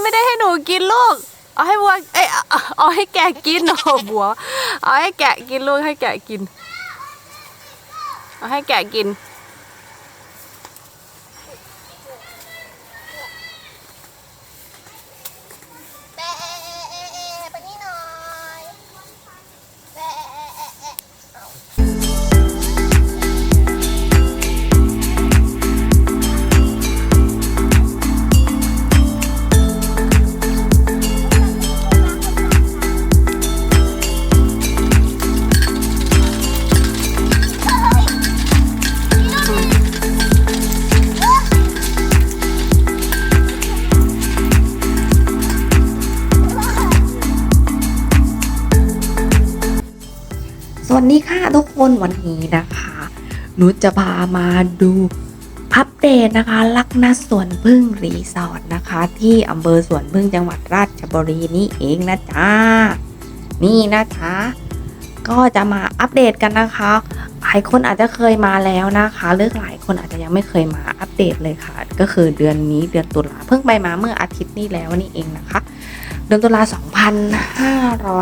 ไม่ได้ให้หนูกินลูก เอาให้วัวเอ้ยเอาเอาให้แกะกินโอ้บัว เอาให้แกะกินลูกให้แกะกิน เอาให้แกะกิน วันนี้นะคะหนูจะพามาดูอัปเดตนะคะ ลักนัดสวนพึ่งรีสอร์ทนะคะ ที่อำเภอสวนพึ่งจังหวัดราชบุรีนี่เองนะจ๊ะนี่นะคะ ก็จะมาอัปเดตกันนะคะ หลายคนอาจจะเคยมาแล้วนะคะหรือกหลายคนอาจจะยังไม่เคยมาอัปเดตเลยค่ะ ก็คือเดือนนี้เดือนตุลาเพิ่งไปมาเมื่ออาทิตย์นี้แล้วนี่เองนะคะ เดือนตุลา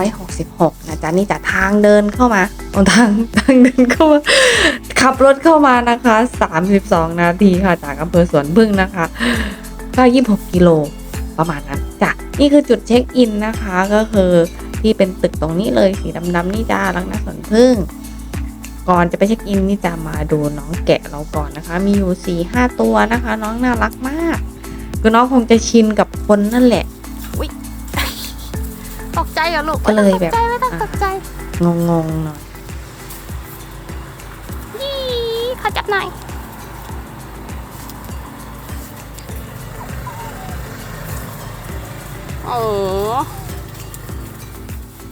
2566นะจ๊ะนี่จะทางเดินเข้ามาทางทางเดินเข้ามาขับรถเข้ามานะคะ 32 นาทีค่ะจากอำเภอสวนพึ่งนะคะก็26กิโลประมาณนั้นจ้ะนี่คือจุดเช็คอินนะคะก็คือที่เป็นตึกตรงนี้เลยสีดำๆนี่จ้าลังนาสวนพึ่ง ก่อนจะไปเช็คอินนี่จะมาดูน้องแกะเราก่อนนะคะ มีอยู่4 5ตัวนะคะ น้องน่ารักมากคือน้องคงจะชินกับคนนั่นแหละ ตกใจเหรอลูกก็เลยแบบ ไม่ต้องตกใจงงงๆหน่อยยี่ขอจับหน่อยโอ้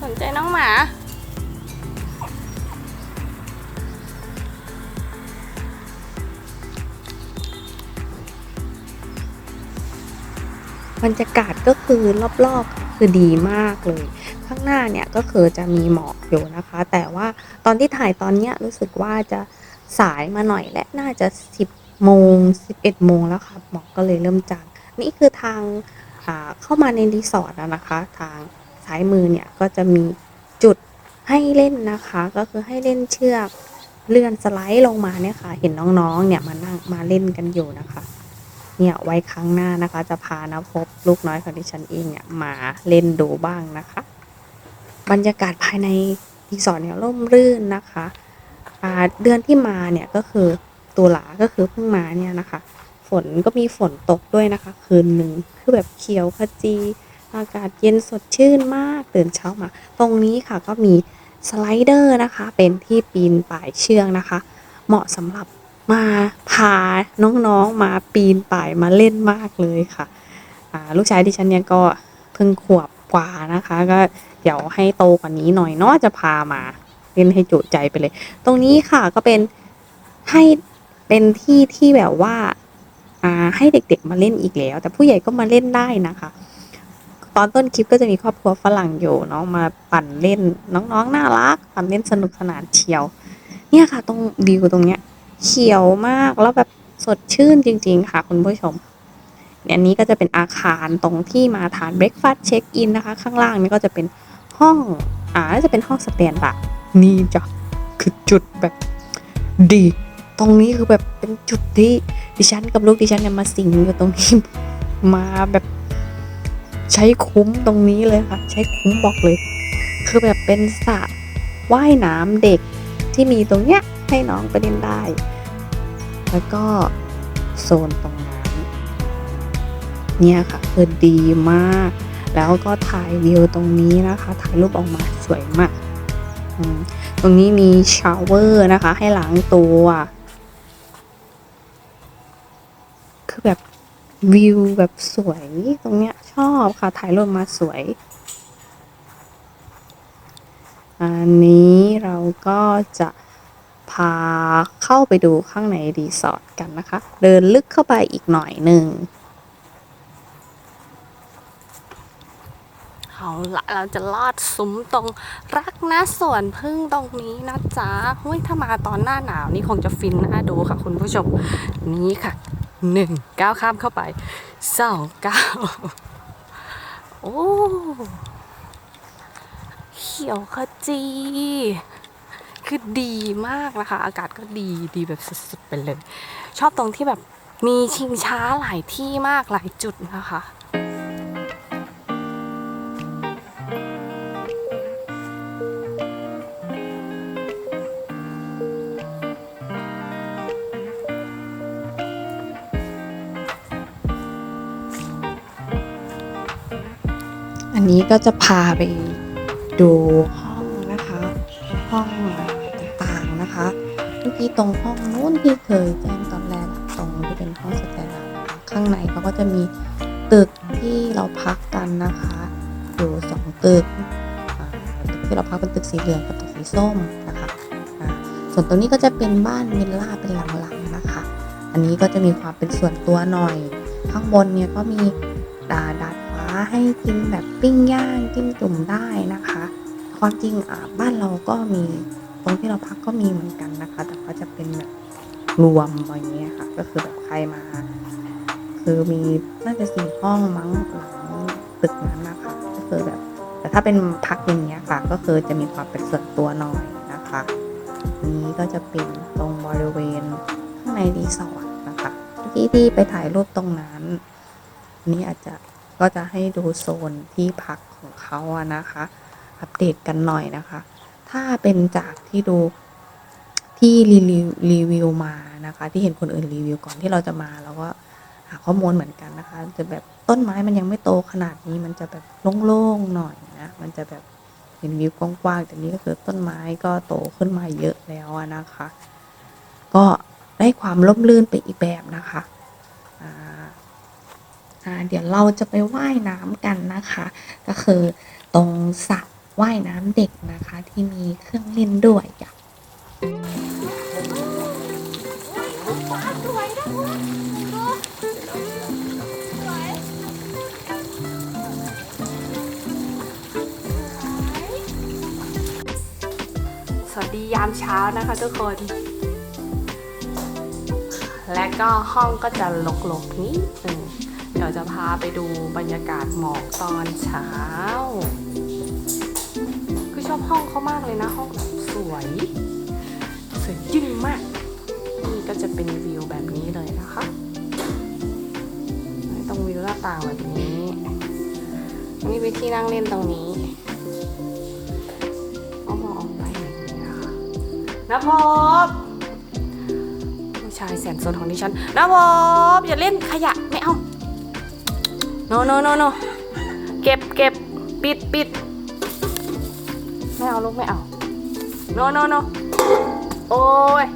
สนใจน้องหมาบรรยากาศก็คือรอบๆ คือดีมากเลย ข้างหน้าเนี่ยก็คือจะมีหมอกอยู่นะคะ แต่ว่าตอนที่ถ่ายตอนเนี้ยรู้สึกว่าจะสายมาหน่อยและน่าจะ 10โมง11โมงแล้วค่ะหมอกก็เลยเริ่มจางนี่คือทางเข้ามาในรีสอร์ทนะคะ ทางซ้ายมือเนี่ยก็จะมีจุดให้เล่นนะคะ ก็คือให้เล่นเชือกเลื่อนสไลด์ลงมาเนี่ยค่ะ เห็นน้องๆเนี่ยมานั่งมาเล่นกันอยู่นะคะ เนี่ยไว้ครั้งหน้านะคะ จะพานะพบลูกน้อยของดิฉันเองเนี่ยมาเล่นดูบ้างนะคะ บรรยากาศภายในรีสอร์ทเนี่ยร่มรื่นนะคะเดือนที่มาเนี่ยก็คือตุลาก็คือเพิ่งมาเนี่ยนะคะ ฝนก็มีฝนตกด้วยนะคะ คืนหนึ่งคือแบบเขียวขจี อากาศเย็นสดชื่นมากตื่นเช้ามา ตรงนี้ค่ะก็มีสไลเดอร์นะคะ เป็นที่ปีนป่ายเชือกนะคะ เหมาะสำหรับ มาพาน้องๆมาปีนป่ายมาเล่นมากเลยค่ะลูกชายดิฉันเนี่ยก็เพิ่งขวบกว่านะคะ ก็เดี๋ยวให้โตกว่านี้หน่อยเนาะจะพามาเล่นให้จุใจไปเลย ตรงนี้ค่ะก็เป็นให้เป็นที่ที่แบบว่าาให้เด็กๆมาเล่นอีกแล้ว แต่ผู้ใหญ่ก็มาเล่นได้นะคะ ตอนต้นคลิปก็จะมีครอบครัวฝรั่งอยู่เนาะมาปั่นเล่นน้องๆน่ารักปั่นเล่นสนุกสนานเชียว เนี่ยค่ะ ตรงวิวตรงเนี้ย เขียวมากแล้วแบบสดชื่นจริง ๆ ค่ะคุณผู้ชมเนี่ยอันนี้ก็จะเป็นอาคารตรงที่มาทานเบรกฟาสต์เช็คอินนะคะ ข้างล่างนี่ก็จะเป็นห้องอ่าจะเป็นห้องสแตนด์บัตนี่จ้ะคือจุดแบบดี ตรงนี้คือแบบเป็นจุดที่ดิฉันกับลูกดิฉันเนี่ยมาสิงอยู่ตรงนี้มาแบบใช้คุ้มตรงนี้เลยค่ะ ใช้คุ้มบอกเลย คือแบบเป็นสระว่ายน้ำเด็กที่มีตรงเนี้ย ให้น้องไปเล่นได้ แล้วก็โซนตรงน้ำเนี่ยค่ะคือดีมาก แล้วก็ถ่ายวิวตรงนี้นะคะ ถ่ายรูปออกมาสวยมาก ตรงนี้มีชาวเวอร์นะคะ ให้ล้างตัว คือแบบวิวแบบสวยตรงเนี้ยชอบค่ะถ่ายรูปมาสวย อันนี้เราก็จะ พาเข้าไปดูข้างในรีสอร์ทกันนะคะ เดินลึกเข้าไปอีกหน่อยหนึ่งเอาละเราจะลอดซุ้มตรงรักนะสวนพึ่งตรงนี้นะจ๊ะเฮ้ยถ้ามาตอนหน้าหนาวนี่คงจะฟินน่าดูค่ะคุณผู้ชม นี่ค่ะหนึ่งก้าวข้ามเข้าไปสองก้าวโอ้เขียวขจี คือดีมากนะคะ อากาศก็ดีดีแบบสุดๆไปเลย ชอบตรงที่แบบมีชิงช้าหลายที่มากหลายจุดนะคะอันนี้ก็จะพาไปดู เมื่ตรงห้องนู้นที่เคยแจ้งตอนแรกตรงที่เป็นห้องสแตนด์ข้างในเขาก็จะมีตึกที่เราพักกันนะคะอยู่สองตึกตึกที่เราพักเป็นตึกสีเหลืองกับตึกสีส้มนะคะส่วนตรงนี้ก็จะเป็นบ้านวิลล่าเป็นหลังๆนะคะ อันนี้ก็จะมีความเป็นส่วนตัวหน่อย ข้างบนเนี่ยก็มีดาดาดฟ้าให้กินแบบปิ้งย่างจิ้มจุ่มได้นะคะ ความจริงบ้านเราก็มี ตรงที่เราพักก็มีเหมือนกันนะคะ แต่ก็จะเป็นแบบรวมอย่างเงี้ยค่ะ ก็คือแบบใครมา คือมีน่าจะสี่ห้องมั้งหลังตึกนั้นนะคะก็คือแบบ แต่ถ้าเป็นพักอย่างเงี้ยค่ะ ก็คือจะมีความเป็นส่วนตัวหน่อยนะคะนี้ก็จะเป็นตรงบริเวณข้างในรีสอร์ทนะคะเมื่อกี้ที่ไปถ่ายรูปตรงนั้นนนี้อาจจะก็จะให้ดูโซนที่พักของเขาอะนะคะ อัปเดตกันหน่อยนะคะ ถ้าเป็นจากที่ดูที่รีวิวรีวิวมานะคะ ที่เห็นคนอื่นรีวิวก่อนที่เราจะมาแล้วก็หาข้อมูลเหมือนกันนะคะ จะแบบต้นไม้มันยังไม่โตขนาดนี้ มันจะแบบโล่งๆหน่อยนะมันจะแบบเห็นวิวกว้างๆแต่นี้ก็คือต้นไม้ก็โตขึ้นมาเยอะแล้วนะคะ ก็ได้ความร่มรื่นไปอีกแบบนะคะอ่าเดี๋ยวเราจะไปว่ายน้ำกันนะคะ ก็คือตรงสระ ว่ายน้ำเด็กนะคะ ที่มีเครื่องเล่นด้วยจ้ะสวัสดียามเช้านะคะทุกคน และก็ห้องก็จะลกๆนิดนึงเดี๋ยวจะพาไปดูบรรยากาศหมอกตอนเช้า ชอบห้องเขามากเลยนะ ห้องแบบสวย สวยยิ่งมาก นี่ก็จะเป็นวิวแบบนี้เลยนะคะตรงวิวหน้าต่างแบบนี้นี่เป็นที่นั่งเล่นตรงนี้ก็มองออกไปอย่างนี้นะคะนะพบผู้ชายแสนสนของดิฉันนะพบอย่าเล่นขยะไม่เอาโนโนโนโนเก็บเก็บปิดปิด เอาลูกไม่เอา โนโนโนโอ้ย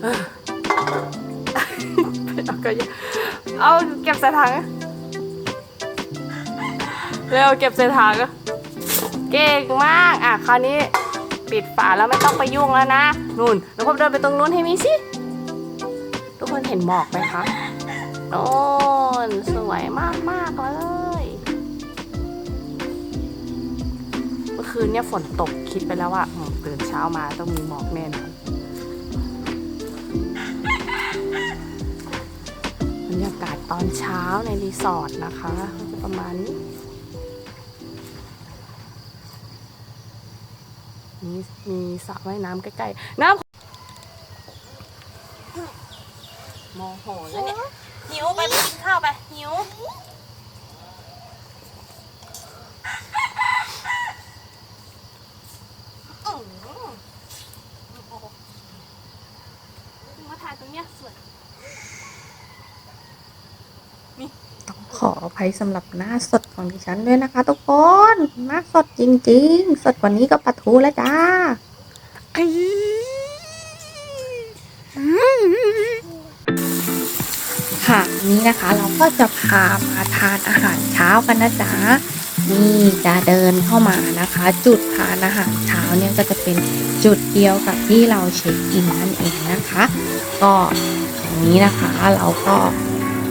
เอ้อเอาก็อย่าเอาเก็บใส่ถังเร็วเก็บใส่ถังเก่งมาก อะคราวนี้ปิดฝาแล้วไม่ต้องไปยุ่งแล้วนะนู่นแล้วพบเดินไปตรงนู้นให้มีสิทุกคนเห็นหมอกไหมคะโน่นสวยมากมากๆเลย คืนเนี่ยฝนตกคิดไปแล้วว่าอืมตื่นเช้ามาต้องมีหมอกแน่นอนบรรยากาศตอนเช้าในรีสอร์ทนะคะประมาณนี้มีมีสระว่ายน้ำใกล้ๆ น้ำโมโหแล้วเนี่ย หิวไปกินข้าวไป หิว อื้อหือมาถ่ายตรงเนี้ยสวย ต้องขออ ภัยสำหรับหน้าสดของดิฉันด้วยนะคะ ทุกคนหน้าสดจริง ๆ สดกว่านี้ก็ปะทูแล้วจ้าค่ะนี้นะคะเราก็จะพามาทานอาหารเช้ากันนะจ๊ะนี่จะเดินเข้ามานะคะ จุดทานอาหารเช้าเนี่ยก็จะเป็นจุดเดียวกับที่เราเช็คอินนั่นเองนะคะ ก็อย่างนี้นะคะเราก็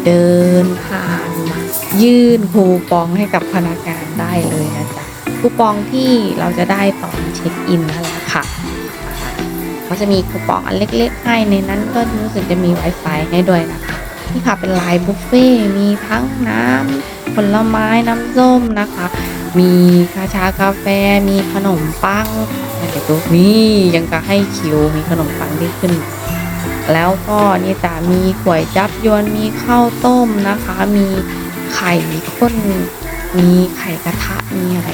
เดินผ่านมายื่นคูปองให้กับพนักงานได้เลยนะจ๊ะคูปองที่เราจะได้ตอนเช็คอินนั่นแหละค่ะอ่าจะมีคูปองอันเล็กๆให้ในนั้นก็รู้สึกจะมี Wi-Fi ให้ด้วยนะคะนี่ค่ะเป็นลายบุฟเฟ่ มีทั้งน้ำผลไม้น้ำส้มนะคะ มีกาชากาแฟ มีขนมปังเดี๋ยวดูนี่ยังจะให้คิว มีขนมปังที่ขึ้น แล้วก็นี่จะมีก๋วยจับยวนมีข้าวต้มนะคะ มีไข่ข้นมีไข่กระทะมีอะไร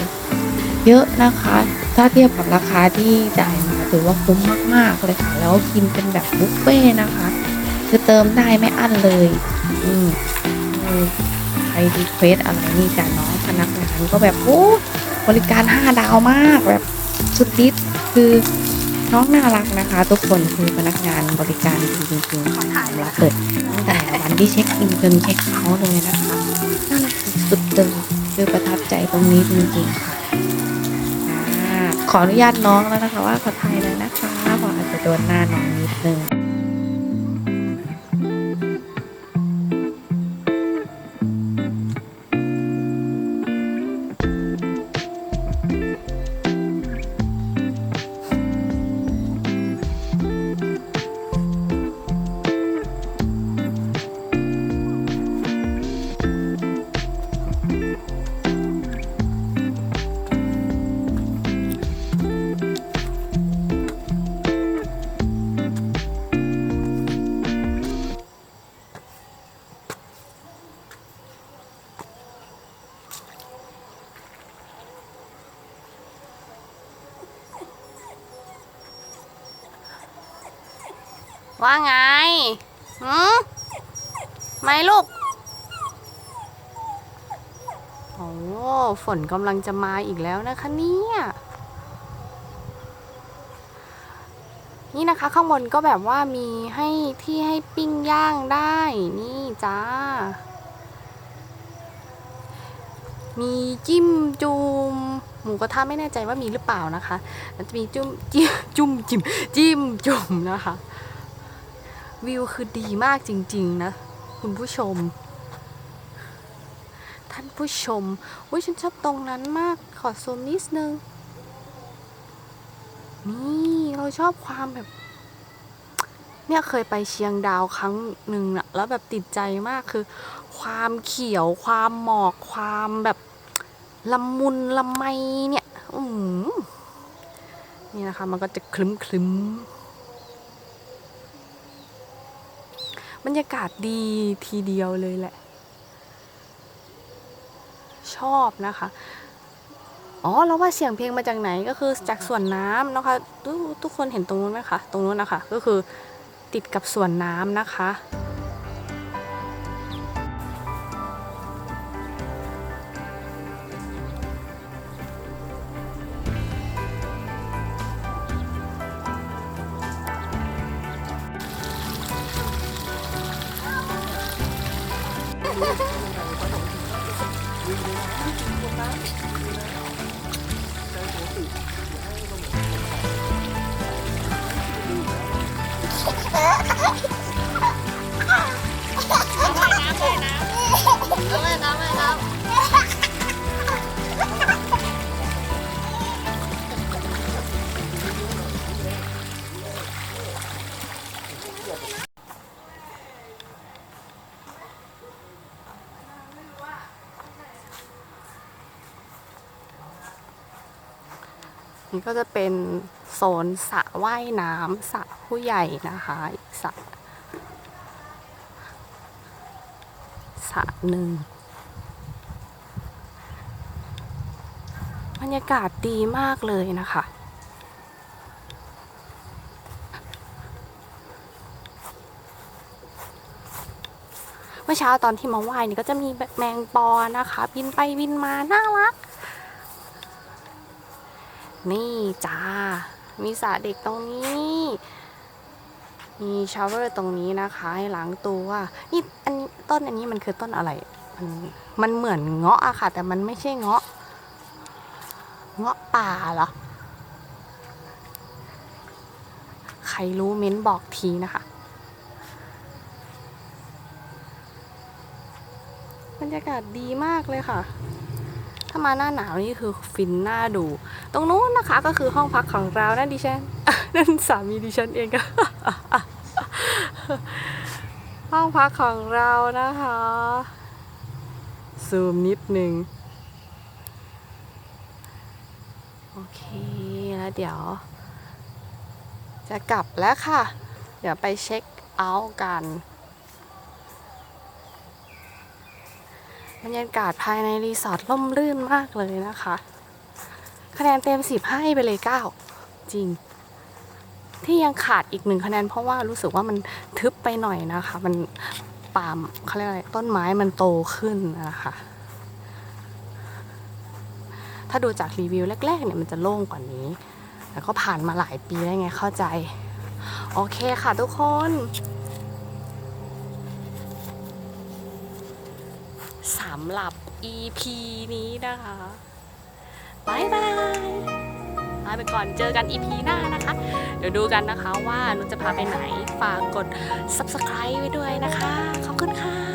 เยอะนะคะ ถ้าเทียบกับราคาที่จ่ายมาถือว่าคุ้มมาก ๆ เลยค่ะ แล้วกินเป็นแบบบุฟเฟ่นะคะ คือเติมได้ไม่อั้นเลยอืมเออใครรีเควสอะไรนี่จ้ะน้องพนักงานก็แบบโอ้บริการห้าดาวมากแบบสุดฤทธิ์คือ น้องน่ารักนะคะ ทุกคนคือพนักงานบริการดีจริงๆค่ะรับเปิดตั้งแต่วันที่เช็คอินจนเช็คเอาท์เลยนะคะน่ารักสุดๆเลยคือประทับใจตรงนี้จริงๆค่ะขออนุญาตน้องแล้วนะคะว่าขอถ่ายเลยนะคะเพราะอาจจะโดนหน้าน้องนิดนึง ลูก โอ้ฝนกำลังจะมาอีกแล้วนะคะเนี่ย นี่นะคะข้างบนก็แบบว่ามีให้ที่ให้ปิ้งย่างได้ นี่จ้า มีจิ้มจุ่มหมูกระทะไม่แน่ใจว่ามีหรือเปล่านะคะแล้วจะมีจุ่มจิ้มจุ่มจิ้มจิ้มจุ่มนะคะ วิวคือดีมากจริง ๆ นะ คุณผู้ชม ท่านผู้ชมอุ้ยฉันชอบตรงนั้นมาก ขอซูมนิดนึง นี่เราชอบความแบบ เนี่ยเคยไปเชียงดาวครั้งหนึ่งอะแล้วแบบติดใจมากคือ ความเขียว ความหมอก ความแบบละมุนละไมเนี่ย อืมนี่นะคะ มันก็จะคลึ้มคลึ้ม บรรยากาศดีทีเดียวเลยแหละ ชอบนะคะ อ๋อแล้วว่าเสียงเพลงมาจากไหนก็คือจากสวนน้ำนะคะทุกทุกคนเห็นตรงนู้นไหมคะ ตรงนู้นนะคะ ก็คือติดกับสวนน้ำนะคะ ก็จะเป็นโซนสระว่ายน้ำสระผู้ใหญ่นะคะอีกสระสระหนึ่งบรรยากาศดีมากเลยนะคะเมื่อเช้าตอนที่มาว่ายนี่ก็จะมีแบบแมงปอนะคะ บินไปบินมาน่ารัก นี่จ้า มีสระเด็กตรงนี้ มีชาวเวอร์ตรงนี้นะคะให้ล้างตัวนี่อันต้นอันนี้มันคือต้นอะไร มันมันเหมือนเงาะอะค่ะ แต่มันไม่ใช่เงาะ เงาะป่าเหรอ ใครรู้เม้นบอกทีนะคะบรรยากาศดีมากเลยค่ะ ถ้ามาหน้าหนาวนี่คือฟินหน้าดู ตรงนู้นนะคะก็คือห้องพักของเรานั่นดิฉันนั่นสามีดิฉันเองค่ะห้องพักของเรานะคะ ซูมนิดนึงโอเคแล้วเดี๋ยว จะกลับแล้วค่ะ เดี๋ยวไปเช็คเอาท์กัน บรรยากาศภายในรีสอร์ทร่มรื่นมากเลยนะคะ คะแนนเต็มสิบให้ไปเลยเก้าจริง ที่ยังขาดอีกหนึ่งคะแนนเพราะว่ารู้สึกว่ามันทึบไปหน่อยนะคะ มันปามเขาเรียกอะไรต้นไม้มันโตขึ้นนะคะ ถ้าดูจากรีวิวแรกๆเนี่ยมันจะโล่งกว่านี้ แต่ก็ผ่านมาหลายปีแล้วไงเข้าใจ โอเคค่ะทุกคนำหรับ EP นี้นะคะบายบายลาไปก่อนเจอกัน EP หน้านะคะ เดี๋ยวดูกันนะคะว่านุชจะพาไปไหน ฝากกด subscribe ไว้ด้วยนะคะ ขอบคุณค่ะ